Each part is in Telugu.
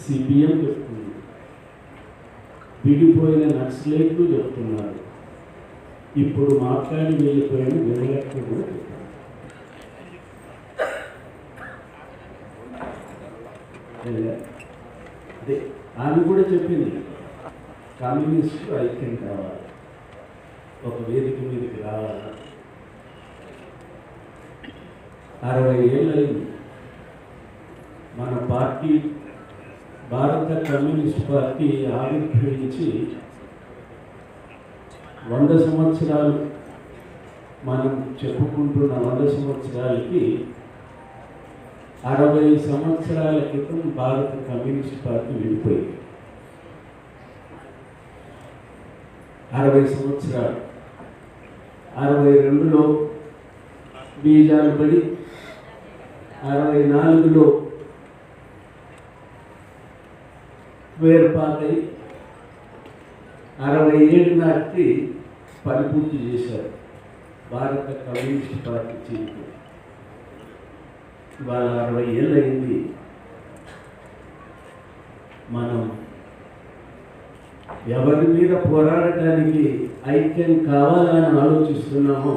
సిపిఎం చెప్తుంది. విడిపోయిన నక్సలైట్లు చెప్తున్నారు. ఇప్పుడు మాట్లాడి వెళ్ళిపోయిన నిర్లక్ష్యం కూడా అదే ఆమె కూడా చెప్పింది. కమ్యూనిస్టు ఐక్యం కావాలి. ఒక వేదిక మీదకి రావాలా? అరవై ఏళ్ళు అయింది. మన పార్టీ భారత కమ్యూనిస్ట్ పార్టీ ఆవిర్భవించి వంద సంవత్సరాలు మనం చెప్పుకుంటున్న వంద సంవత్సరాలకి అరవై సంవత్సరాల క్రితం భారత కమ్యూనిస్ట్ పార్టీ విడిపోయింది. అరవై సంవత్సరాలు. అరవై రెండులో బీజాలు పడి అరవై నాలుగులో వేరుపాతై అరవై ఏడు నాటికి పని పూర్తి చేశారు. భారత కమ్యూనిస్ట్ పార్టీ చీఫ్ ఇవాళ అరవై ఏళ్ళు అయింది మనం ఎవరి మీద పోరాడటానికి ఐక్యం కావాలని ఆలోచిస్తున్నామో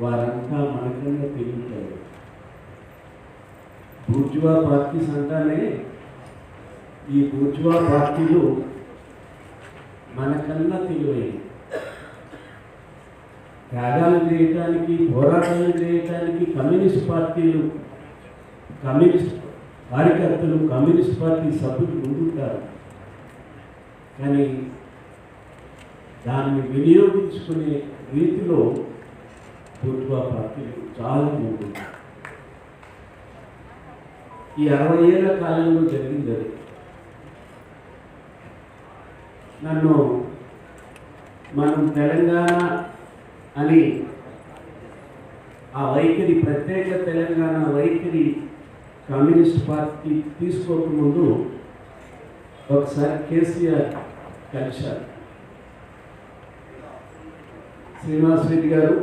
వారంతా మనకన్నా తెలియటారు బూర్జువా పార్టీస్ అంటానే ఈ బూర్జువా పార్టీలు మనకన్నా తెలివైనవి. త్యాగాలు చేయటానికి పోరాటాలు చేయటానికి కమ్యూనిస్ట్ పార్టీలు కమ్యూనిస్ట్ కార్యకర్తలు కమ్యూనిస్ట్ పార్టీ సభ్యులు ముందుంటారు. కానీ దాన్ని వినియోగించుకునే రీతిలో బూర్జువా పార్టీలు చాలా ముందుంటారు ఈ అరవై ఏళ్ళ కాలంలో జరిగింది అది. నన్ను మనం తెలంగాణ అని ఆ వైఖరి ప్రత్యేక తెలంగాణ వైఖరి కమ్యూనిస్ట్ పార్టీ తీసుకోకముందు ఒకసారి కేసీఆర్ కలిశారు. శ్రీనివాస్ రెడ్డి గారు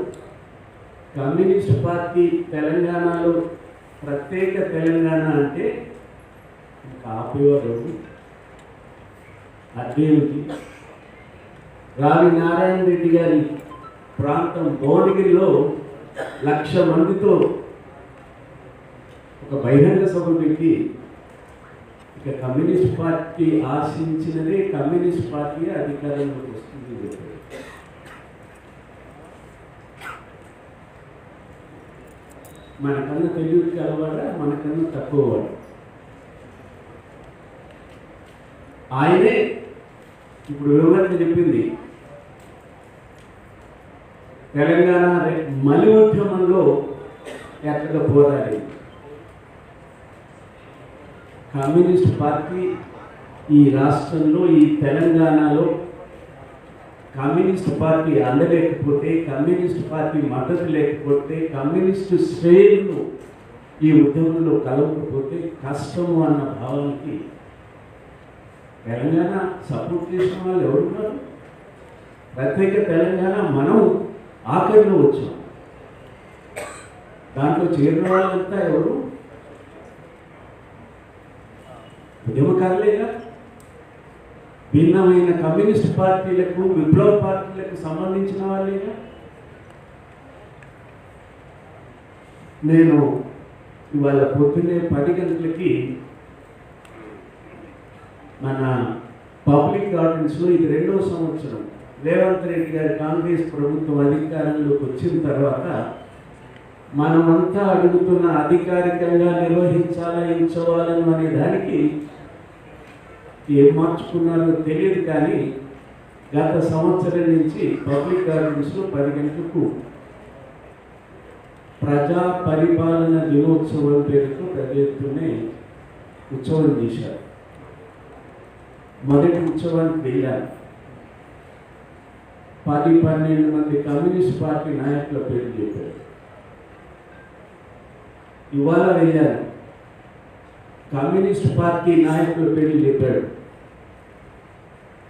కమ్యూనిస్ట్ పార్టీ తెలంగాణలో ప్రత్యేక తెలంగాణ అంటే ఇంకా ఆపేవారు అదేమిటి? రావి నారాయణ రెడ్డి గారి ప్రాంతం భువనగిరిలో లక్ష మందితో ఒక బహిరంగ సభ పెట్టి ఇక కమ్యూనిస్ట్ పార్టీ ఆశించినదే కమ్యూనిస్ట్ పార్టీ అధికారంలోకి వస్తుంది చెప్పారు. మనకన్నా తెలివి కలవాడా మనకన్నా తక్కువ వాడు. ఆయనే ఇప్పుడు వివరణ చెప్పింది? తెలంగాణ మలి ఉద్యమంలో ఎక్కడ పోరాడి. కమ్యూనిస్ట్ పార్టీ ఈ రాష్ట్రంలో ఈ తెలంగాణలో కమ్యూనిస్ట్ పార్టీ అందలేకపోతే కమ్యూనిస్ట్ పార్టీ మద్దతు లేకపోతే కమ్యూనిస్ట్ శ్రేణులు ఈ ఉద్యమంలో కలవకపోతే కష్టము అన్న భావానికి తెలంగాణ సపోర్ట్ చేసిన వాళ్ళు ఎవరున్నారు ప్రత్యేక తెలంగాణ మనం ఆఖరిలో వచ్చాం. దాంట్లో చేరిన వాళ్ళంతా ఎవరు? ఉద్యమకారులేగా భిన్నమైన కమ్యూనిస్ట్ పార్టీలకు విప్లవ పార్టీలకు సంబంధించిన వాళ్ళేగా నేను ఇవాళ పొద్దున్నే పది గంటలకి మన పబ్లిక్ గార్డెన్స్లో ఇది రెండవ సంవత్సరం. రేవంత్ రెడ్డి గారి కాంగ్రెస్ ప్రభుత్వం అధికారంలోకి వచ్చిన తర్వాత మనమంతా అడుగుతున్న అధికారికంగా నిర్వహించాలా ఎంచుకోవాలని అనే దానికి ఏం మార్చుకున్నారో తెలియదు కానీ గత సంవత్సరం నుంచి పబ్లిక్ గార్డెన్స్లో పది గంటలకు ప్రజా పరిపాలన దినోత్సవం పేరుతో పెద్ద ఎత్తునే ఉత్సవం చేశారు. మొదటి ఉత్సవానికి వెళ్ళాను. పది పన్నెండు మంది కమ్యూనిస్ట్ పార్టీ నాయకుల పేరు చెప్పారు. ఇవాళ వెళ్ళాను. కమ్యూనిస్ట్ పార్టీ నాయకుల పేర్లు చెప్పాడు.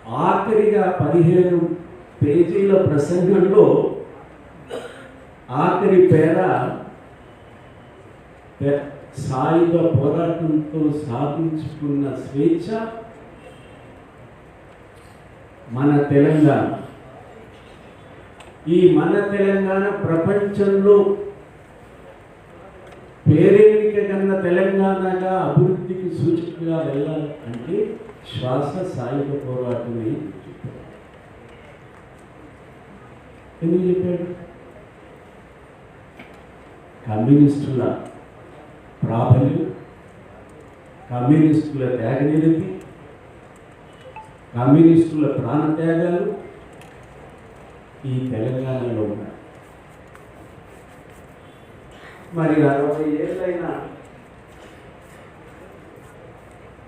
ఆఖరిగా పదిహేను పేజీల ప్రసంగంలో ఆఖరి పేర సాయుధ పోరాటంతో సాధించుకున్న స్వేచ్ఛ మన తెలంగాణ. ఈ మన తెలంగాణ ప్రపంచంలో పేరేమిక కన్నా తెలంగాణగా అభివృద్ధికి సూచికగా వెళ్ళాలి అంటే శ్వాస సాయుధ పోరాటమే చెప్పారు ఎందుకు చెప్పాడు? కమ్యూనిస్టుల ప్రాబల్యం కమ్యూనిస్టుల త్యాగనిరతి కమ్యూనిస్టుల ప్రాణత్యాగాలు ఈ తెలంగాణలో ఉన్నాయి. మరి అరవై ఏళ్ళైనా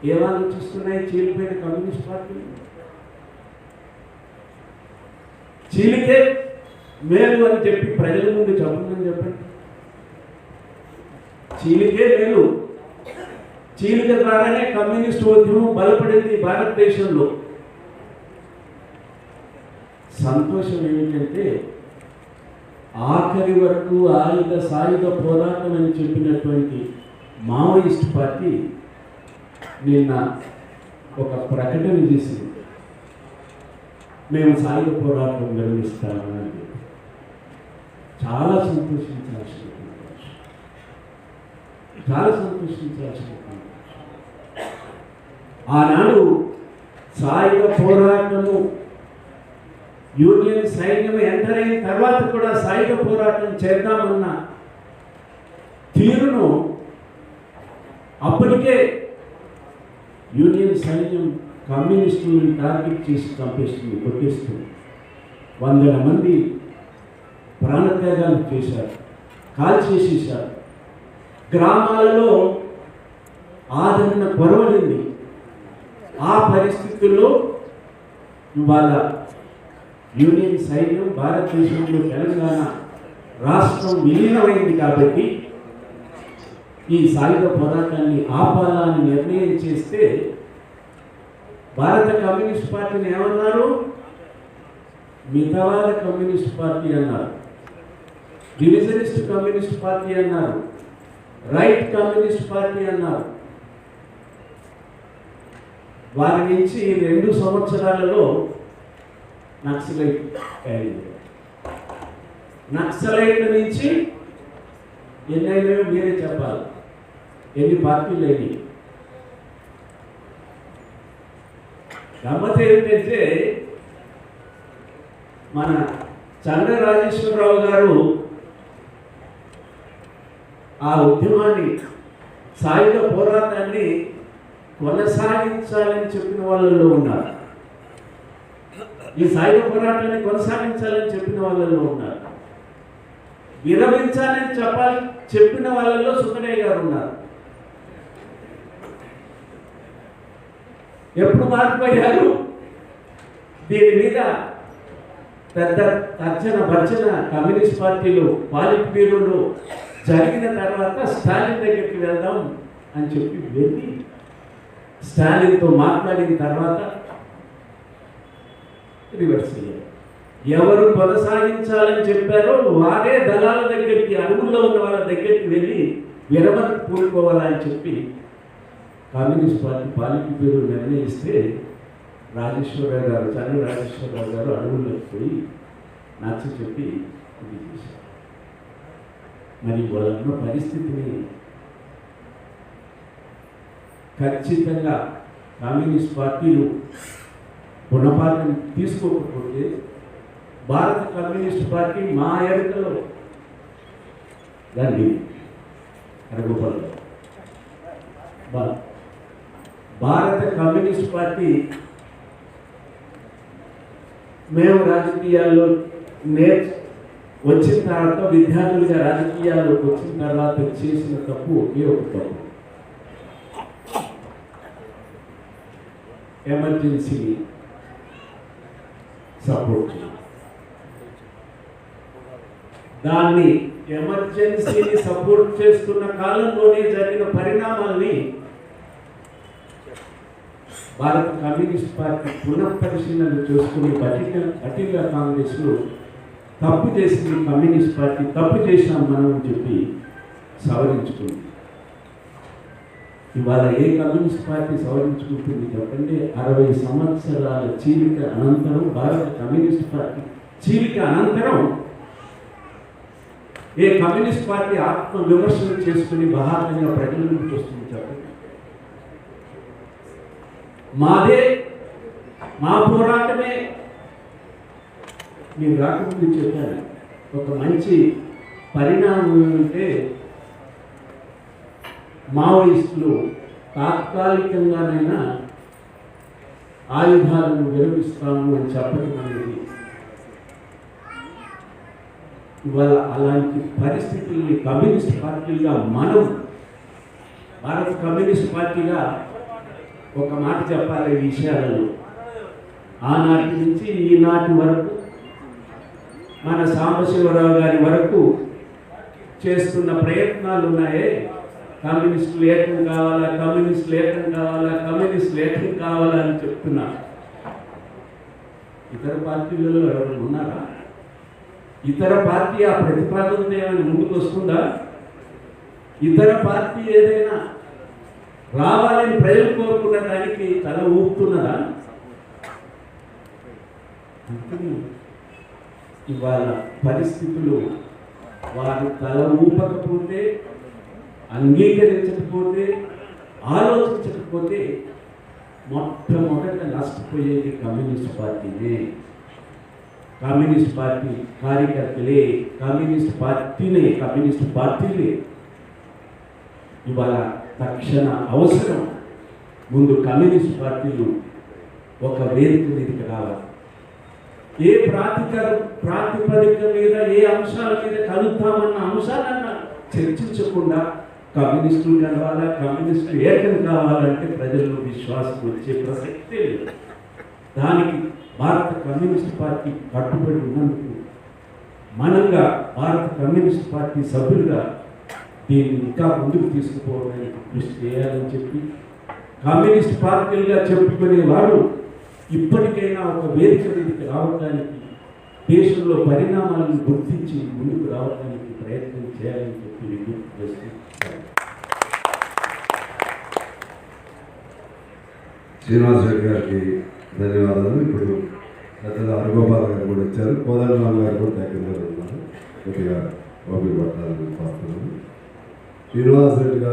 ఏమాలోచిస్తున్నాయి చీలిపోయిన కమ్యూనిస్ట్ పార్టీ చీలికే మేలు అని చెప్పి ప్రజల ముందు చెప్పమని చెప్పండి. చీలికే మేలు. చీలిక ద్వారానే కమ్యూనిస్ట్ ఉద్యమం బలపడింది భారతదేశంలో. సంతోషం ఏమిటంటే ఆఖరి వరకు ఆయుధ సాయుధ పోరాటం అని చెప్పినటువంటి మావోయిస్ట్ పార్టీ నిన్న ఒక ప్రకటన చేసింది. మేము సాయుధ పోరాటం నిర్వహిస్తామని చాలా సంతోషించాల్సిన చాలా సంతోషించాల్సిన ఆనాడు సాయుధ పోరాటము యూనియన్ సైన్యం ఎంటర్ అయిన తర్వాత కూడా సాయుధ పోరాటం చేద్దామన్న తీరును అప్పటికే యూనియన్ సైన్యం కమ్యూనిస్టులను టార్గెట్ చేసి చంపేస్తుంది కొట్టేస్తుంది. వందల మంది ప్రాణత్యాగాలు చేశారు కాల్చేసేశారు. గ్రామాలలో ఆదరణ కొరవడింది. ఆ పరిస్థితుల్లో ఇవాళ యూనియన్ సైన్యం భారతదేశంలో తెలంగాణ రాష్ట్రం విలీనమైంది కాబట్టి ఈ సాయుధ పోరాటాన్ని ఆపాలని నిర్ణయం చేస్తే భారత కమ్యూనిస్ట్ పార్టీని ఏమన్నారు? మితవాద కమ్యూనిస్ట్ పార్టీ అన్నారు. డివిజనిస్ట్ కమ్యూనిస్ట్ పార్టీ అన్నారు. రైట్ కమ్యూనిస్ట్ పార్టీ అన్నారు. వారి నుంచి రెండు సంవత్సరాలలో నక్సలైట్ నక్సలైట్ నక్సలైట్ల నుంచి ఎన్ని అయినాయో మీరే చెప్పాలి. ఎన్ని పార్టీలు అయినాయి? గమ్మత ఏంటంటే మన చంద్ర రాజేశ్వరరావు గారు ఆ ఉద్యమాన్ని సాయుధ పోరాటాన్ని కొనసాగించాలని చెప్పిన వాళ్ళలో ఉన్నారు. ఈ సాయుధ పోరాటాన్ని కొనసాగించాలని చెప్పిన వాళ్ళలో ఉన్నారు. విరమించాలని చెప్పాలి చెప్పిన వాళ్ళలో సుందరయ్య గారు ఉన్నారు. ఎప్పుడు మారిపోయారు? దీని మీద పెద్ద తర్జన భర్చన కమ్యూనిస్ట్ పార్టీలు పాలిట్ బ్యూరోలు జరిగిన తర్వాత స్టాలిన్ దగ్గరికి వెళ్దాం అని చెప్పి వెళ్ళి స్టాలిన్తో మాట్లాడిన తర్వాత రివర్స్ చేయాలి. ఎవరు కొనసాగించాలని చెప్పారో వారే దళాల దగ్గరికి అడుగుల్లో ఉన్న వాళ్ళ దగ్గరికి వెళ్ళి విరమణ కూడుకోవాలని చెప్పి కమ్యూనిస్ట్ పార్టీ పాలిటీ పేరు నిర్ణయిస్తే రాజేశ్వరరావు గారు చని రాజేశ్వరరావు గారు అడవుల్లోకి పోయి నచ్చ చెప్పి ఇది చేశారు. మరి వాళ్ళన్న పరిస్థితిని ఖచ్చితంగా కమ్యూనిస్ట్ పార్టీలు గుణపాఠం తీసుకోకపోతే భారత కమ్యూనిస్ట్ పార్టీ మా ఎరుకలో దాన్ని అడగపడదు భారత కమ్యూనిస్ట్ పార్టీ మేము రాజకీయాల్లో నేర్చు వచ్చిన తర్వాత విద్యార్థులుగా రాజకీయాల్లోకి వచ్చిన తర్వాత చేసిన తప్పు ఒకే ఒక తప్పు. ఎమర్జెన్సీ సపోర్ట్ దాన్ని ఎమర్జెన్సీని సపోర్ట్ చేస్తున్న కాలంలోనే జరిగిన పరిణామాల్ని భారత కమ్యూనిస్ట్ పార్టీ పునఃపరిశీలన చేసుకుని పటిక పటిక కాంగ్రెస్లో తప్పు చేసింది కమ్యూనిస్ట్ పార్టీ తప్పు చేసినాం మనం అని చెప్పి సవరించుకుంది. ఇవాళ ఏ కమ్యూనిస్ట్ పార్టీ సవరించుకుంటుంది చెప్పండి? అరవై సంవత్సరాల చీలిక అనంతరం భారత కమ్యూనిస్ట్ పార్టీ చీలిక అనంతరం ఏ కమ్యూనిస్ట్ పార్టీ ఆత్మ విమర్శలు చేసుకుని బహారంగా ప్రజల నుంచి వస్తుంది చెప్పండి? మాదే మా పోరాటమే. మీరు రాకముందు చెప్పాను ఒక మంచి పరిణామం ఏమంటే మావోయిస్టులు తాత్కాలికంగానైనా ఆయుధాలను విరమిస్తాము అని చెప్పడం అనేది ఇవాళ అలాంటి పరిస్థితుల్ని కమ్యూనిస్ట్ పార్టీగా మనం భారత కమ్యూనిస్ట్ పార్టీగా ఒక మాట చెప్పాలి ఈ విషయాలలో. ఆనాటి నుంచి ఈనాటి వరకు మన సాంబశివరావు గారి వరకు చేస్తున్న ప్రయత్నాలు ఉన్నాయే కమ్యూనిస్ట్ లేఖం కావాలా కమ్యూనిస్ట్ లేఖం కావాలా కమ్యూనిస్ట్ లేఖం కావాలా అని చెప్తున్నా. ఇతర పార్టీలలో ఎవరు ఉన్నారా? ఇతర పార్టీ ఆ ప్రతిపాదన ఏమైనా ముందుకు వస్తుందా? ఇతర పార్టీ ఏదైనా రావాలని ప్రజలు కోరుకున్న దానికి తల ఊపుతున్నదా? అందుకని ఇవాళ పరిస్థితులు వారు తల ఊపకపోతే అంగీకరించకపోతే ఆలోచించకపోతే మొట్టమొదట నష్టపోయేది కమ్యూనిస్ట్ పార్టీనే. కమ్యూనిస్ట్ పార్టీ కార్యకర్తలే కమ్యూనిస్ట్ పార్టీనే కమ్యూనిస్ట్ పార్టీలే. ఇవాళ తక్షణ అవసరం. ముందు కమ్యూనిస్ట్ పార్టీలు ఒక వేదిక మీదకి రావాలి. ఏ ప్రాతిక ప్రాతిపదిక మీద ఏ అంశాల మీద కలుద్దామన్న అంశాలన్న చర్చించకుండా కమ్యూనిస్టులు కలవాలా కమ్యూనిస్టు ఏకం కావాలంటే ప్రజల్లో విశ్వాసం వచ్చే ప్రసక్తే లేదు. దానికి భారత కమ్యూనిస్ట్ పార్టీ కట్టుబడి ఉన్నందుకు మనంగా భారత కమ్యూనిస్ట్ పార్టీ సభ్యులుగా దీన్ని ఇంకా ముందుకు తీసుకుపోవడానికి కృషి చేయాలని చెప్పి కమ్యూనిస్ట్ పార్టీలుగా చెప్పుకునే వారు ఇప్పటికైనా ఒక వేదిక దీనికి రావడానికి దేశంలో పరిణామాలను గుర్తించి ముందుకు రావడానికి ప్రయత్నం చేయాలని చెప్పి విజ్ఞప్తి చేస్తూ శ్రీనివాస్ రెడ్డి గారికి ధన్యవాదాలు. ఇప్పుడు పెద్దల హరిగోపాల్ గారు కూడా వచ్చారు. కోదండరామ్ గారు కూడా దగ్గరలో ఉన్నారు. కొద్దిగా ఓపిక పట్టాలని కోరుతున్నాను శ్రీనివాస్ రెడ్డి గారు